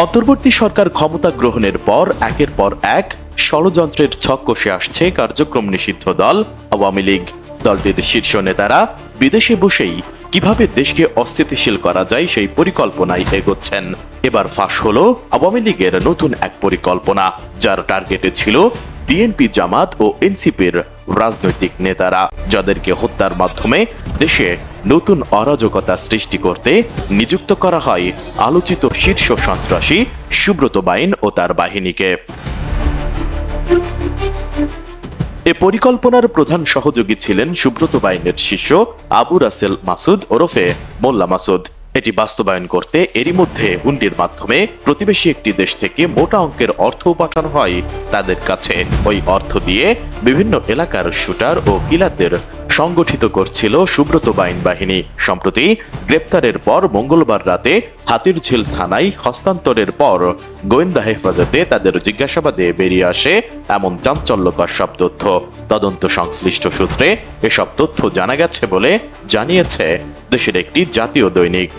অন্তর্বর্তী সরকার ক্ষমতা গ্রহণের পর একের পর এক ষড়যন্ত্রের ছক কষে আসছে কার্যক্রম নিষিদ্ধ দল, আওয়ামী লীগ। দলটির শীর্ষ নেতারা বিদেশে বসেই কীভাবে দেশকে অস্থিতিশীল করা যায় সেই পরিকল্পনায় এগোচ্ছেন। এবার ফাঁস হল আওয়ামী লীগের নতুন এক পরিকল্পনা, যার টার্গেটে ছিল বিএনপি জামাত ও এনসিপির রাজনৈতিক নেতারা, যাদেরকে হত্যার মাধ্যমে দেশে নতুন অরাজকতা সৃষ্টি করতে নিযুক্ত করা হয় আলোচিত শীর্ষ সন্ত্রাসী সুব্রত বাইন ও তার বাহিনীকে। এ পরিকল্পনার প্রধান সহযোগী ছিলেন সুব্রত বাইনের শিষ্য আবু রাসেল মাসুদ ওরফে মোল্লা মাসুদ। এটি বাস্তবায়ন করতে এরই মধ্যে হুন্ডির মাধ্যমে প্রতিবেশী একটি দেশ থেকে মোটা অঙ্কের অর্থ পাঠানো হয়। তাদের কাছে ওই অর্থ দিয়ে বিভিন্ন এলাকার শুটার ও কিলারদের সংগঠিত করছিল সুব্রত বাইন বাহিনী। সম্প্রতি গ্রেপ্তারের পর মঙ্গলবার রাতে হাতিরঝিল থানায় হস্তান্তরের পর গোয়েন্দা হেফাজতে তাদের জিজ্ঞাসাবাদে বেরিয়ে আসে এমন চাঞ্চল্যকর সব তথ্য। তদন্ত সংশ্লিষ্ট সূত্রে এসব তথ্য জানা গেছে বলে জানিয়েছে দেশের একটি জাতীয় দৈনিক।